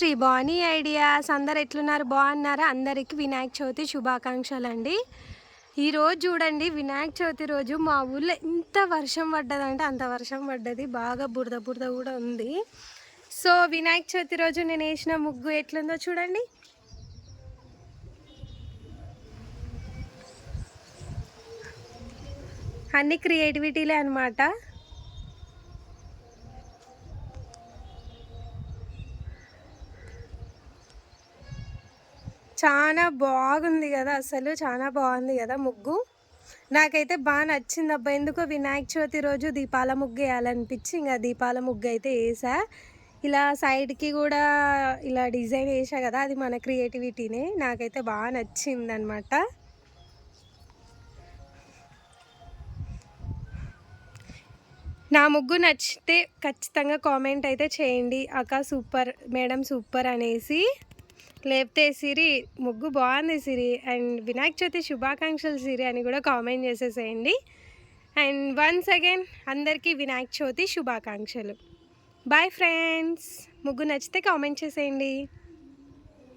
Shri Bani ideas. అందరు ఎట్లున్నారు? బాగున్నారా? అందరికీ వినాయక చవితి శుభాకాంక్షలు అండి ఈరోజు చూడండి వినాయక చవితి రోజు మా ఊళ్ళో ఎంత వర్షం పడ్డదంటే అంత వర్షం పడ్డది. బాగా బురద బురద కూడా ఉంది. సో వినాయక చవితి రోజు నేను వేసిన ముగ్గు ఎట్లుందో చూడండి. అన్ని క్రియేటివిటీలే అనమాట చాలా బాగుంది కదా అసలు చాలా బాగుంది కదా ముగ్గు. నాకైతే బాగా నచ్చింది అబ్బా ఎందుకో వినాయక చవితి రోజు దీపాల ముగ్గు వేయాలనిపించి ఇంకా దీపాల ముగ్గు అయితే వేసా. ఇలా సైడ్కి కూడా ఇలా డిజైన్ వేసా కదా అది మన క్రియేటివిటీనే నాకైతే బాగా నచ్చింది అనమాట నా ముగ్గు నచ్చితే ఖచ్చితంగా కామెంట్ అయితే చేయండి. అక్క సూపర్ మేడం సూపర్ అనేసి. లేపితే సిరి ముగ్గు బాగుంది సిరి. అండ్ వినాయక చవితి శుభాకాంక్షలు సిరి అని కూడా కామెంట్ చేసేసేయండి. అండ్ వన్స్ అగైన్ అందరికీ వినాయక చవితి శుభాకాంక్షలు. Bye friends. ముగ్గు నచ్చితే కామెంట్ చేసేయండి.